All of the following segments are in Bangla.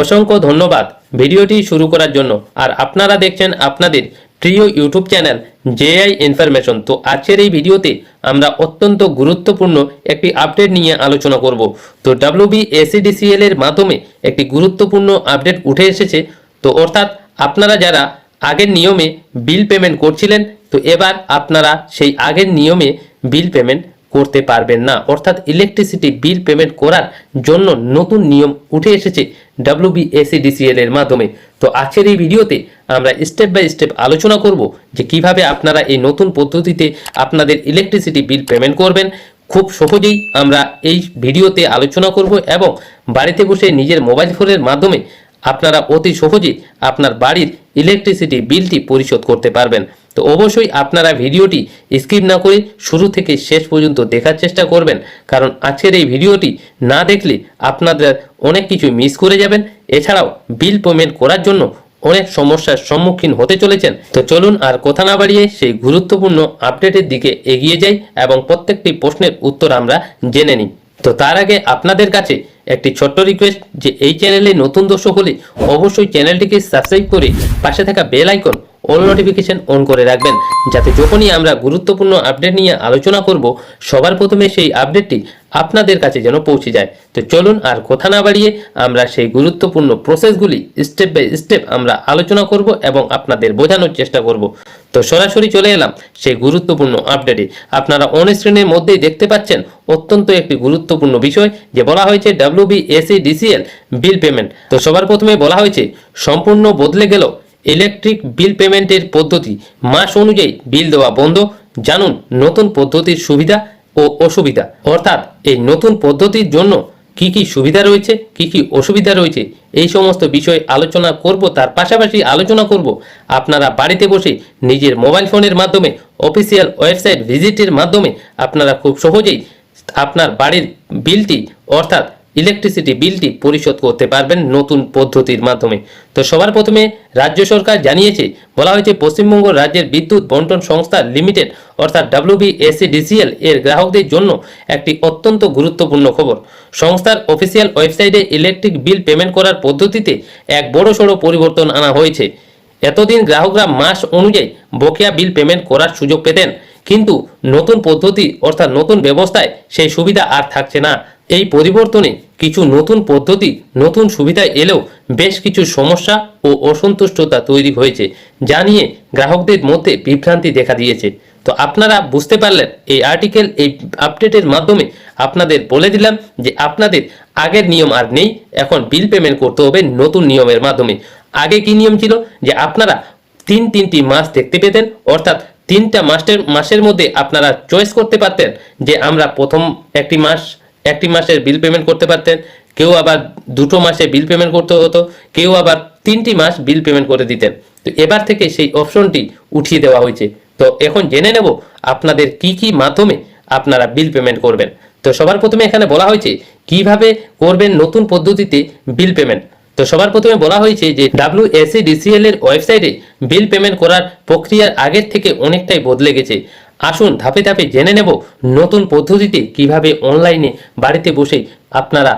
অসংখ্য ধন্যবাদ ভিডিওটি শুরু করার জন্য। আর আপনারা দেখছেন আপনাদের প্রিয় ইউটিউব চ্যানেল জেআই ইনফরমেশন। তো আজকের এই ভিডিওতে আমরা অত্যন্ত গুরুত্বপূর্ণ একটি আপডেট নিয়ে আলোচনা করব। তো ডাব্লিউবি এসিডিসিএল এর মাধ্যমে একটি গুরুত্বপূর্ণ আপডেট উঠে এসেছে। তো অর্থাৎ আপনারা যারা আগের নিয়মে বিল পেমেন্ট করছিলেন, তো এবার আপনারা সেই আগের নিয়মে বিল পেমেন্ট করতে পারবেন না। অর্থাৎ ইলেকট্রিসিটি বিল পেমেন্ট করার জন্য নতুন নিয়ম উঠে এসেছে ডাব্লিউবিএসিডিসিএল এর মাধ্যমে। তো আজকের এই ভিডিওতে আমরা স্টেপ বাই স্টেপ আলোচনা করব যে কীভাবে আপনারা এই নতুন পদ্ধতিতে আপনাদের ইলেকট্রিসিটি বিল পেমেন্ট করবেন। খুব সহজেই আমরা এই ভিডিওতে আলোচনা করব এবং বাড়িতে বসে নিজের মোবাইল ফোনের মাধ্যমে আপনারা অতি সহজে আপনার বাড়ির ইলেকট্রিসিটি বিলটি পরিশোধ করতে পারবেন। তো অবশ্যই আপনারা ভিডিওটি স্কিপ না করে শুরু থেকে শেষ পর্যন্ত দেখার চেষ্টা করবেন, কারণ আজকের এই ভিডিওটি না দেখলে আপনাদের অনেক কিছু মিস করে যাবেন। এছাড়াও বিল পেমেন্ট করার জন্য অনেক সমস্যার সম্মুখীন হতে চলেছেন। তো চলুন আর কথা না বাড়িয়ে সেই গুরুত্বপূর্ণ আপডেটের দিকে এগিয়ে যাই এবং প্রত্যেকটি প্রশ্নের উত্তর আমরা জেনে নিই। তো তার আগে আপনাদের কাছে একটি ছোট্ট রিকোয়েস্ট যে এই চ্যানেলে নতুন দর্শক হলে অবশ্যই চ্যানেলটিকে সাবস্ক্রাইব করে পাশে থাকা bell icon all notification on করে রাখবেন। যাতে যখনই আমরা গুরুত্বপূর্ণ আপডেট নিয়ে আলোচনা করব, সবার প্রথমে সেই আপডেটটি আপনাদের কাছে যেন পৌঁছে যায়। তো চলুন আর কথা না বাড়িয়ে আমরা সেই গুরুত্বপূর্ণ প্রসেসগুলি স্টেপ বাই স্টেপ আমরা আলোচনা করব এবং আপনাদের বোঝানোর চেষ্টা করব। তো সরাসরি চলে এলাম সেই গুরুত্বপূর্ণ আপডেটে আপনারা অন স্ক্রিনের মধ্যেই দেখতে পাচ্ছেন অত্যন্ত একটি গুরুত্বপূর্ণ বিষয়, যে বলা হয়েছে WB SE DCL bill payment তো সবার প্রথমে বলা হয়েছে, সম্পূর্ণ বদলে গেল ইলেকট্রিক বিল পেমেন্টের পদ্ধতি মাস অনুযায়ী বিল দেওয়া বন্ধ। জানুন নতুন পদ্ধতির সুবিধা ও অসুবিধা। অর্থাৎ এই নতুন পদ্ধতির জন্য কি কি সুবিধা রয়েছে, কি কি অসুবিধা রয়েছে, এই সমস্ত বিষয় আলোচনা করব। তার পাশাপাশি আলোচনা করব আপনারা বাড়িতে বসে নিজের মোবাইল ফোনের মাধ্যমে, অফিসিয়াল ওয়েবসাইট ভিজিটের মাধ্যমে আপনারা খুব সহজেই আপনার বাড়ির বিলটি অর্থাৎ ইলেকট্রিসিটি বিলটি পরিশোধ করতে পারবেন নতুন পদ্ধতির মাধ্যমে। তো সবার প্রথমে রাজ্য সরকার জানিয়েছে, বলা হয়েছে পশ্চিমবঙ্গ রাজ্যের বিদ্যুৎ বন্টন সংস্থা লিমিটেড, অর্থাৎ ডাব্লিউবিএসিডিসিএল এর গ্রাহকদের জন্য একটি অত্যন্ত গুরুত্বপূর্ণ খবর। সংস্থার অফিসিয়াল ওয়েবসাইটে ইলেকট্রিক বিল পেমেন্ট করার পদ্ধতিতে এক বড় সড়ো পরিবর্তন আনা হয়েছে। এতদিন গ্রাহকরা মাস অনুযায়ী বকেয়া বিল পেমেন্ট করার সুযোগ পেতেন। কিন্তু নতুন পদ্ধতি অর্থাৎ নতুন ব্যবস্থায় সেই সুবিধা আর থাকছে না। এই পরিবর্তনে কিছু নতুন পদ্ধতি, নতুন সুবিধা এলেও বেশ কিছু সমস্যা ও অসন্তুষ্টতা তৈরি হয়েছে, যা নিয়ে গ্রাহকদের মধ্যে বিভ্রান্তি দেখা দিয়েছে। তো আপনারা বুঝতে পারলেন, এই আর্টিকেল এই আপডেটের মাধ্যমে আপনাদের বলে দিলাম যে আপনাদের আগের নিয়ম আর নেই, এখন বিল পেমেন্ট করতে হবে নতুন নিয়মের মাধ্যমে। আগে কি নিয়ম ছিল? যে আপনারা তিন তিনটি মাস দেখতে পেতেন, অর্থাৎ তিনটা মাসের মাসের মধ্যে আপনারা চয়েস করতে পারতেন যে আমরা প্রথম একটি মাস, একটি মাসের বিল পেমেন্ট করতে পারতেন, কেউ আবার দুটো মাসে বিল পেমেন্ট করতে হতো, কেউ আবার তিনটি মাস বিল পেমেন্ট করে দিতেন। তো এবার থেকে সেই অপশনটি উঠিয়ে দেওয়া হয়েছে। তো এখন জেনে নেব আপনাদের কি কি মাধ্যমে আপনারা বিল পেমেন্ট করবেন। তো সবার প্রথমে এখানে বলা হয়েছে, কীভাবে করবেন নতুন পদ্ধতিতে বিল পেমেন্ট তো সবার প্রথমে বলা হয়েছে যে ডাব্লিউ ডিসিএল এর ওয়েবসাইটে বিল পেমেন্ট করার প্রক্রিয়ার আগের থেকে অনেকটাই বদলে গেছে। আসুন ধাপে ধাপে জেনে নেব নতুন পদ্ধতিতে কীভাবে অনলাইনে বাড়িতে বসে আপনারা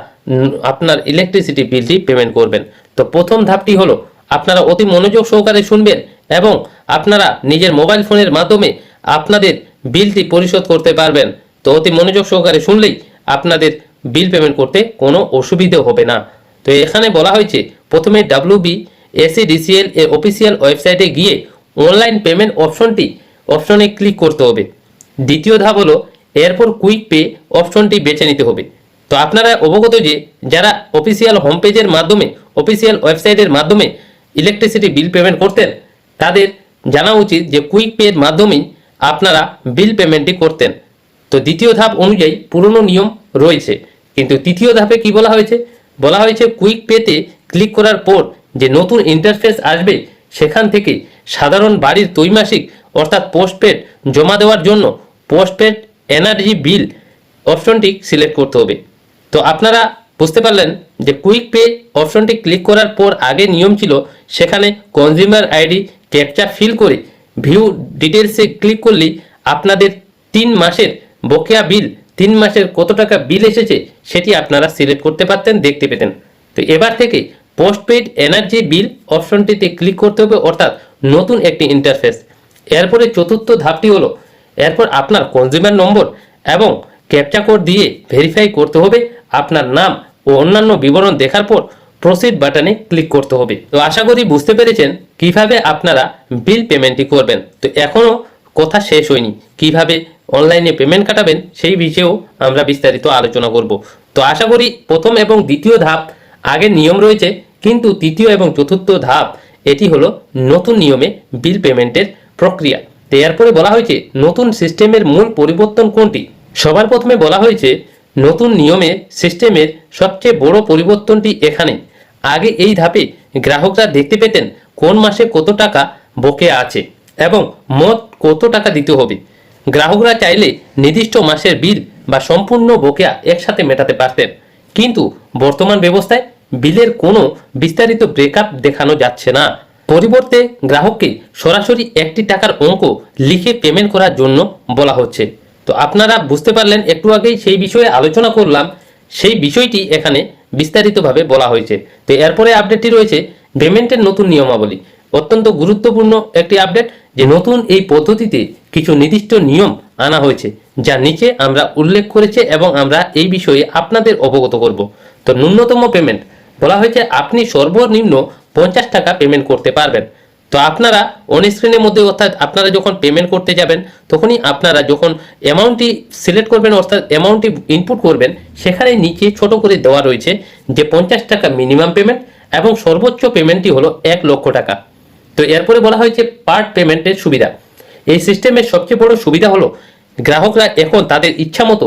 আপনার ইলেকট্রিসিটি বিলটি পেমেন্ট করবেন। তো প্রথম ধাপটি হলো, আপনারা অতি মনোযোগ সহকারে শুনবেন এবং আপনারা নিজের মোবাইল ফোনের মাধ্যমে আপনাদের বিলটি পরিশোধ করতে পারবেন। তো অতি মনোযোগ সহকারে শুনলেই আপনাদের বিল পেমেন্ট করতে কোনো অসুবিধে হবে না। তো এখানে বলা হয়েছে, প্রথমে ডাব্লিউ বি এসিডিসিএল এর অফিসিয়াল ওয়েবসাইটে গিয়ে অনলাইন পেমেন্ট অপশনটি অপশনে ক্লিক করতে হবে। দ্বিতীয় ধাপ হলো, এরপর কুইক পে অপশনটি বেছে নিতে হবে। তো আপনারা অবগত যে, যারা অফিসিয়াল হোম পেজের মাধ্যমে অফিসিয়াল ওয়েবসাইটের মাধ্যমে ইলেকট্রিসিটি বিল পেমেন্ট করতেন, তাদের জানা উচিত যে কুইক পের মাধ্যমেই আপনারা বিল পেমেন্টটি করতেন। তো দ্বিতীয় ধাপ অনুযায়ী পুরনো নিয়ম রয়েছে। কিন্তু তৃতীয় ধাপে কি বলা হয়েছে? বলা হয়েছে কুইক পেতে ক্লিক করার পর যে নতুন ইন্টারফেস আসবে, সেখান থেকে সাধারণ বাড়ির ত্রৈমাসিক অর্থাৎ পোস্টপেড জমা দেওয়ার জন্য পোস্টপেড এনার্জি বিল অপশনটি সিলেক্ট করতে হবে। তো আপনারা বুঝতে পারলেন যে কুইক পে অপশনটি ক্লিক করার পর আগে নিয়ম ছিল সেখানে কনজিউমার আইডি ক্যাপচা ফিল করে ভিউ ডিটেলসে ক্লিক করলেই আপনাদের তিন মাসের বকেয়া বিল তিন মাসের কত টাকা বিল এসেছে সেটি আপনারা সিলেক্ট করতে পারতেন, দেখতে পেতেন। তো এবার থেকে পোস্টপেড এনার্জি বিল অপশনটিতে ক্লিক করতে হবে, অর্থাৎ নতুন একটি ইন্টারফেস এরপরে চতুর্থ ধাপটি হলো, এরপর আপনার কনজিউমার নম্বর এবং ক্যাপচা কোড দিয়ে ভেরিফাই করতে হবে, আপনার নাম ও অন্যান্য বিবরণ দেখার পর প্রসিড বাটনে ক্লিক করতে হবে। তো আশা করি বুঝতে পেরেছেন কীভাবে আপনারা বিল পেমেন্টটি করবেন। তো এখনও কথা শেষ হয়নি। কীভাবে অনলাইনে পেমেন্ট কাটাবেন সেই বিষয়েও আমরা বিস্তারিত আলোচনা করব। তো আশা করি প্রথম এবং দ্বিতীয় ধাপ আগের নিয়ম রয়েছে, কিন্তু তৃতীয় এবং চতুর্থ ধাপ এটি হলো নতুন নিয়মে বিল পেমেন্টের প্রক্রিয়া। তো এরপরে বলা হয়েছে, নতুন সিস্টেমের মূল পরিবর্তন কোনটি? সবার প্রথমে বলা হয়েছে, নতুন নিয়মে সিস্টেমের সবচেয়ে বড় পরিবর্তনটি এখানে। আগে এই ধাপে গ্রাহকরা দেখতে পেতেন কোন মাসে কত টাকা বকে আছে। এবং মত কত টাকা দিতে হবে? গ্রাহকরা চাইলে নির্দিষ্ট মাসের বিল বা সম্পূর্ণ বকেয়া একসাথে মেটাতে পারতেন। কিন্তু বর্তমান ব্যবস্থায় বিলের কোনো বিস্তারিত ব্রেকআপ দেখানো যাচ্ছে না। পরিবর্তে গ্রাহককে সরাসরি একটি টাকার অঙ্ক লিখে পেমেন্ট করার জন্য বলা হচ্ছে। তো আপনারা বুঝতে পারলেন, একটু আগেই সেই বিষয়ে আলোচনা করলাম। সেই বিষয়টি এখানে বিস্তারিতভাবে বলা হয়েছে। তো এরপরে আপডেটটি রয়েছে পেমেন্টের নতুন নিয়মাবলী। অত্যন্ত গুরুত্বপূর্ণ একটি আপডেট যে নতুন এই পদ্ধতিতে কিছু নির্দিষ্ট নিয়ম আনা হয়েছে, যা নিচে আমরা উল্লেখ করেছে এবং আমরা এই বিষয়ে আপনাদের অবগত করব। তো ন্যূনতম পেমেন্ট বলা হয়েছে আপনি সর্বনিম্ন পঞ্চাশ টাকা পেমেন্ট করতে পারবেন। তো আপনারা অন স্ক্রিনের মধ্যে অর্থাৎ আপনারা যখন পেমেন্ট করতে যাবেন, তখনই আপনারা যখন অ্যামাউন্টটি সিলেক্ট করবেন, অর্থাৎ অ্যামাউন্টটি ইনপুট করবেন, সেখানে নিচে ছোট করে দেওয়া রয়েছে যে পঞ্চাশ টাকা মিনিমাম পেমেন্ট এবং সর্বোচ্চ পেমেন্টটি হলো এক লক্ষ টাকা। তো এরপরে বলা হয়েছে পার্ট পেমেন্টের সুবিধা। এই সিস্টেমের সবচেয়ে বড় সুবিধা হলো, গ্রাহকরা এখন তাদের ইচ্ছা মতো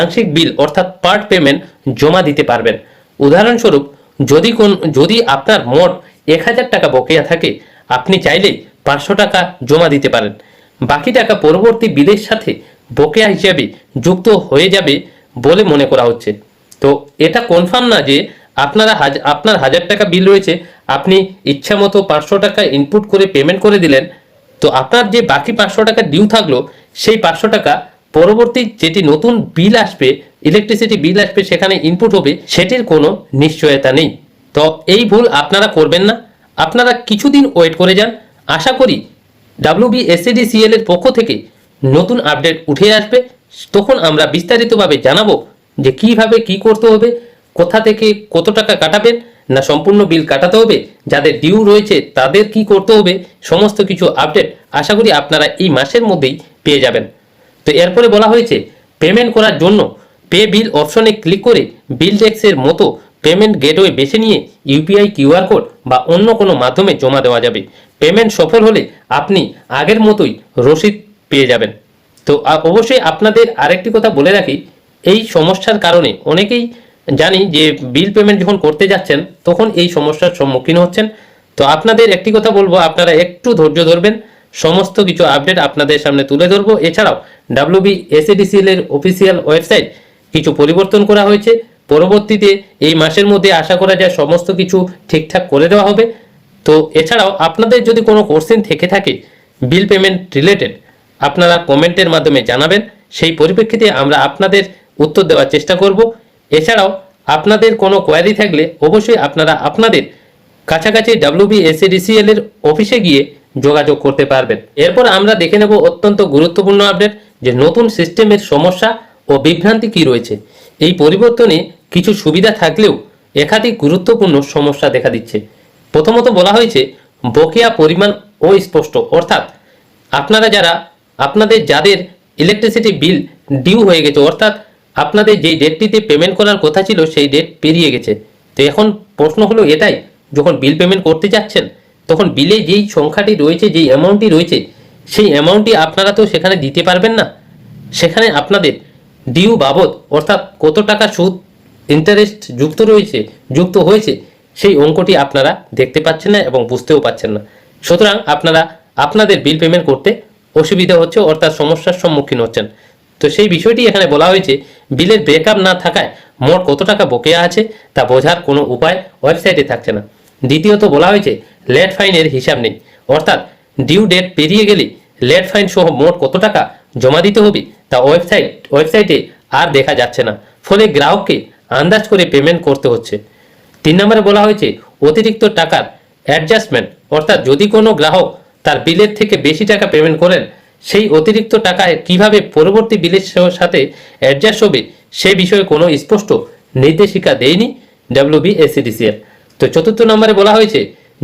আংশিক বিল অর্থাৎ পার্ট পেমেন্ট জমা দিতে পারবেন। উদাহরণস্বরূপ, যদি কোন, যদি আপনার মোট এক হাজার টাকা বকেয়া থাকে, আপনি চাইলেই পাঁচশো টাকা জমা দিতে পারেন। বাকি টাকা পরবর্তী বিলের সাথে বকেয়া হিসাবে যুক্ত হয়ে যাবে বলে মনে করা হচ্ছে। তো এটা কনফার্ম না যে আপনারা আপনার হাজার টাকা বিল রয়েছে, আপনি ইচ্ছা মতো পাঁচশো টাকা ইনপুট করে পেমেন্ট করে দিলেন, তো আপনার যে বাকি পাঁচশো টাকা ডিউ থাকল, সেই পাঁচশো টাকা পরবর্তী যেটি নতুন বিল আসবে ইলেকট্রিসিটি বিল আসবে, সেখানে ইনপুট হবে, সেটির কোনো নিশ্চয়তা নেই। তো এই ভুল আপনারা করবেন না। আপনারা কিছুদিন ওয়েট করে যান। আশা করি ডাব্লিউবি এসএডিসিএল এর পক্ষ থেকে নতুন আপডেট উঠে আসবে। তখন আমরা বিস্তারিতভাবে জানাব যে কীভাবে কি করতে হবে কোথা থেকে কত টাকা কাটাবেন, না সম্পূর্ণ বিল কাটাতে হবে, যাদের ডিউ রয়েছে তাদের কি করতে হবে, সমস্ত কিছু আপডেট আশা করি আপনারা এই মাসের মধ্যেই পেয়ে যাবেন। তো এরপরে বলা হয়েছে পেমেন্ট করার জন্য পে বিল অপশনে ক্লিক করে বিল ট্যাক্সের মতো পেমেন্ট গেটওয়ে বেছে নিয়ে ইউপিআই কিউআর কোড বা অন্য কোনো মাধ্যমে জমা দেওয়া যাবে। পেমেন্ট সফল হলে আপনি আগের মতোই রসিদ পেয়ে যাবেন। তো অবশ্যই আপনাদের আরেকটি কথা বলে রাখি, এই সমস্যার কারণে অনেকেই জানি যে বিল পেমেন্ট যখন করতে যাচ্ছেন, তখন এই সমস্যার সম্মুখীন হচ্ছেন। তো আপনাদের একটি কথা বলব, আপনারা একটু ধৈর্য ধরবেন। সমস্ত কিছু আপডেট আপনাদের সামনে তুলে ধরবো। এছাড়াও ডাব্লিউবি এসএডিসিএল এর অফিসিয়াল ওয়েবসাইট কিছু পরিবর্তন করা হয়েছে। পরবর্তীতে এই মাসের মধ্যে আশা করা যায় সমস্ত কিছু ঠিকঠাক করে দেওয়া হবে। তো এছাড়াও, আপনাদের যদি কোনো কোশ্চেন থেকে থাকে বিল পেমেন্ট রিলেটেড আপনারা কমেন্টের মাধ্যমে জানাবেন। সেই পরিপ্রেক্ষিতে আমরা আপনাদের উত্তর দেওয়ার চেষ্টা করব। এছাড়াও আপনাদের কোনো কোয়ারি থাকলে অবশ্যই আপনারা আপনাদের কাছাকাছি ডাব্লিউবি এসএডিসিএল এর অফিসে গিয়ে যোগাযোগ করতে পারবেন। এরপর আমরা দেখে নেব অত্যন্ত গুরুত্বপূর্ণ আপডেট যে নতুন সিস্টেমের সমস্যা ও বিভ্রান্তি কি রয়েছে। এই পরিবর্তনে কিছু সুবিধা থাকলেও একাধিক গুরুত্বপূর্ণ সমস্যা দেখা দিচ্ছে। প্রথমত বলা হয়েছে, বকেয়া পরিমাণ অস্পষ্ট। অর্থাৎ আপনারা যারা, আপনাদের যাদের ইলেকট্রিসিটি বিল ডিউ হয়ে গেছে, অর্থাৎ আপনাদের যেই ডেটটিতে পেমেন্ট করার কথা ছিল, সেই ডেট পেরিয়ে গেছে। তো এখন প্রশ্ন হলো এটাই, যখন বিল পেমেন্ট করতে যাচ্ছেন, তখন বিলে যেই সংখ্যাটি রয়েছে, যেই অ্যামাউন্টটি রয়েছে, সেই অ্যামাউন্টটি আপনারা তো সেখানে দিতে পারবেন না। সেখানে আপনাদের ডিউ বাবদ, অর্থাৎ কত টাকা সুদ ইন্টারেস্ট যুক্ত রয়েছে, যুক্ত হয়েছে, সেই অঙ্কটি আপনারা দেখতে পাচ্ছেন না এবং বুঝতেও পাচ্ছেন না। সুতরাং আপনারা আপনাদের বিল পেমেন্ট করতে অসুবিধা হচ্ছে, অর্থাৎ সমস্যার সম্মুখীন হচ্ছেন। তো সেই বিষয়টি এখানে বলা হয়েছে, বিলের ব্রেকআপ না থাকায় মোট কত টাকা বকেয়া আছে তা বোঝার কোনো উপায় ওয়েবসাইটে থাকছে না। দ্বিতীয়ত বলা হয়েছে লেট ফাইনের হিসাব নেই। অর্থাৎ ডিউ ডেট পেরিয়ে গেলে লেট ফাইন সহ মোট কত টাকা জমা দিতে হবে তা ওয়েবসাইট ওয়েবসাইটে আর দেখা যাচ্ছে না। ফলে গ্রাহককে আন্দাজ করে পেমেন্ট করতে হচ্ছে। তিন নম্বরে বলা হয়েছে, অতিরিক্ত টাকার অ্যাডজাস্টমেন্ট অর্থাৎ যদি কোনো গ্রাহক তার বিলের থেকে বেশি টাকা পেমেন্ট করেন সেই অতিরিক্ত টাকায় কীভাবে পরবর্তী বিলের সাথে অ্যাডজাস্ট হবে সে বিষয়ে কোনো স্পষ্ট নির্দেশিকা দেয়নি ডাব্লিউবিএসিডিসিএল তো চতুর্থ নম্বরে বলা হয়েছে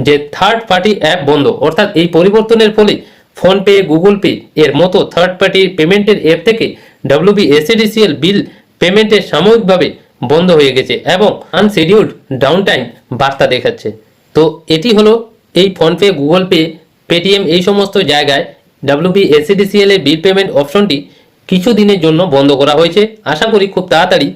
যে থার্ড পার্টি অ্যাপ বন্ধ, অর্থাৎ এই পরিবর্তনের ফলে ফোনপে, গুগল পে এর মতো থার্ড পার্টি পেমেন্টের অ্যাপ থেকে ডাব্লিউবিএসিডিসিএল বিল পেমেন্টের সাময়িকভাবে বন্ধ হয়ে গেছে এবং আনশিডিউল্ড ডাউন টাইম বার্তা দেখাচ্ছে। তো এটি হলো এই ফোনপে, গুগল পে, পেটিএম এই সমস্ত জায়গায় ডাব্লিউবিএসিডিসিএল এর বিল পেমেন্ট অপশনটি কিছু দিনের জন্য বন্ধ করা হয়েছে। আশা করি খুব তাড়াতাড়ি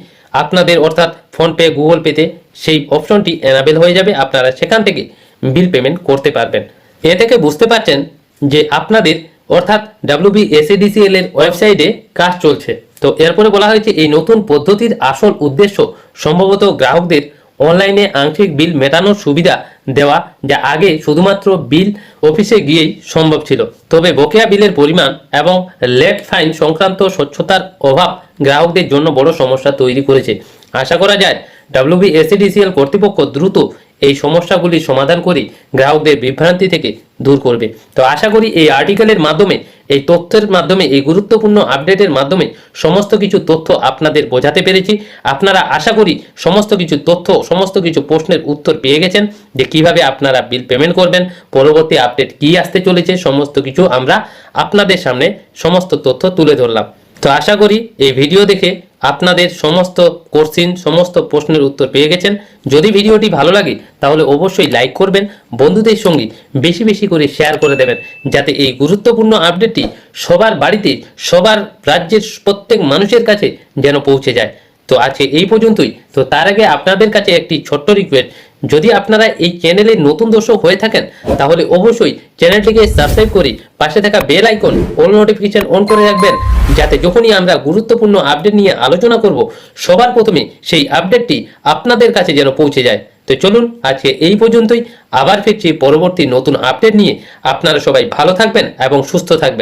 আপনাদের অর্থাৎ ফোনপে গুগল পেতে সেই অপশনটি এনাবেল হয়ে যাবে। আপনারা সেখান থেকে বিল পেমেন্ট করতে পারবেন। এ থেকে বুঝতে পারছেন যে আপনাদের অর্থাৎ ডাব্লিউবিএসিডিসিএল এর ওয়েবসাইটে কাজ চলছে। তো এরপরে বলা হয়েছে, এই নতুন পদ্ধতির আসল উদ্দেশ্য সম্ভবত গ্রাহকদের অনলাইনে আংশিক বিল মেটানোর সুবিধা দেওয়া যা আগে শুধুমাত্র বিল অফিসে গিয়েই সম্ভব ছিল। তবে বকেয়া বিলের পরিমাণ এবং লেট ফাইন সংক্রান্ত স্বচ্ছতার অভাব গ্রাহকদের জন্য বড় সমস্যা তৈরি করেছে। আশা করা যায় ডাব্লিউবিএসিডিসিএল কর্তৃপক্ষ দ্রুত এই সমস্যাগুলি সমাধান করে গ্রাহকদের বিভ্রান্তি থেকে দূর করবে। তো আশা করি এই আর্টিকেলের মাধ্যমে, এই তথ্যের মাধ্যমে, এই গুরুত্বপূর্ণ আপডেটের মাধ্যমে সমস্ত কিছু তথ্য আপনাদের বোঝাতে পেরেছি। আপনারা আশা করি সমস্ত কিছু তথ্য, সমস্ত কিছু প্রশ্নের উত্তর পেয়ে গেছেন যে কীভাবে আপনারা বিল পেমেন্ট করবেন, পরবর্তী আপডেট কি আসতে চলেছে, সমস্ত কিছু আমরা আপনাদের সামনে সমস্ত তথ্য তুলে ধরলাম। তো আশা করি এই ভিডিও দেখে আপনাদের সমস্ত কোশ্চিন সমস্ত প্রশ্নের উত্তর পেয়ে গেছেন। যদি ভিডিওটি ভালো লাগে, তাহলে অবশ্যই লাইক করবেন, বন্ধুদের সঙ্গে বেশি বেশি করে শেয়ার করে দেবেন, যাতে এই গুরুত্বপূর্ণ আপডেটটি সবার বাড়িতে, সবার রাজ্যের প্রত্যেক মানুষের কাছে যেন পৌঁছে যায়। তো আজকে এই পর্যন্তই। তো তার আগে আপনাদের কাছে একটি ছোট্ট রিকোয়েস্ট যদি আপনারা এই চ্যানেলে নতুন দর্শক হয়ে থাকেন, তাহলে অবশ্যই চ্যানেলটিকে সাবস্ক্রাইব করে পাশে থাকা bell icon all notification on করে রাখবেন, যাতে যখনই আমরা গুরুত্বপূর্ণ আপডেট নিয়ে আলোচনা করব, সবার প্রথমে সেই আপডেটটি আপনাদের কাছে যেন পৌঁছে যায়। তো চলুন, আজকে এই পর্যন্তই, আবার ফিরছি পরবর্তী নতুন আপডেট নিয়ে। আপনারা সবাই ভালো থাকবেন এবং সুস্থ থাকবেন।